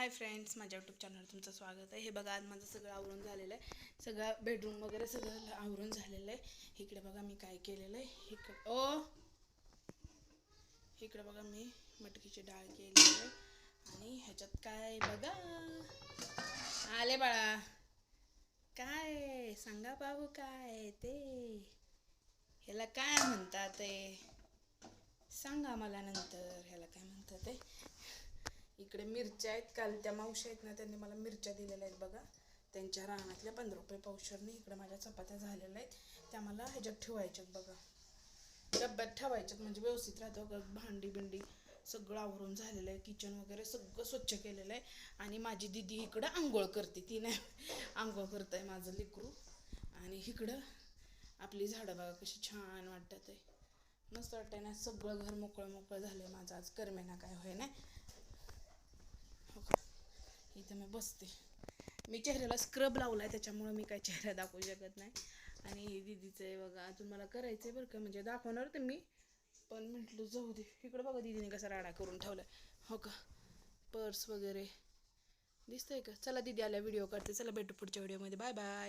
Hi friends माझ्या YouTube चॅनलवर तुमचं स्वागत आहे. हे बघा आज माझं सगळं आवरून झालेलं आहे. सगळं बेडरूम वगैरे सगळं आवरून झालेलं आहे. इकडे बघा मी काय केलेलं आहे. इकडे ओ! इकडे बघा मी मटकीची डाळ केलेली आहे. आणि ह्याच्यात काय बघा? आले बाळा. काय? सांगा बाबू काय ते? ह्याला काय म्हणतात ते? सांगा मला नंतर. ह्याला काय म्हणतात ते इकडे मिरच्या आहेत. काल त्या मावशी आहेत ना त्यांनी मला मिरच्या दिलेल्या आहेत बघा. त्यांच्या रानातल्या पंधरा रुपये पावशरने इकडे माझ्या चपात्या झालेल्या आहेत. त्या मला ह्याच्यात ठेवायच्यात बघा. डब्यात ठेवायच्यात म्हणजे व्यवस्थित राहतं भांडी बिंडी सगळं आवरून झालेलं आहे. किचन वगैरे सगळं स्वच्छ केलेलं आहे. आणि माझी दिदी इकडं आंघोळ करते. ती नाही आंघोळ करत आहे माझं लेकरू. आणि इकडं आपली झाडं बघा कशी छान वाटतात आहे. मस्त वाटतंय ना सगळं घर मोकळं मोकळं झालं आहे माझं. आज करमेना काय होय नाही इथं मी बसते. मी चेहऱ्याला स्क्रब लावला आहे त्याच्यामुळं मी काय चेहरा दाखवू शकत नाही. आणि हे दिदीचं आहे बघा अजून मला करायचं आहे बरं का म्हणजे दाखवणार तर मी. पण म्हटलं जाऊ दे. इकडं बघा दिदीने कसा राडा करून ठेवला हो का? पर्स वगैरे. दिसतंय का? चला दिदी आल्या व्हिडिओ करते चला भेटू पुढच्या व्हिडिओमध्ये बाय बाय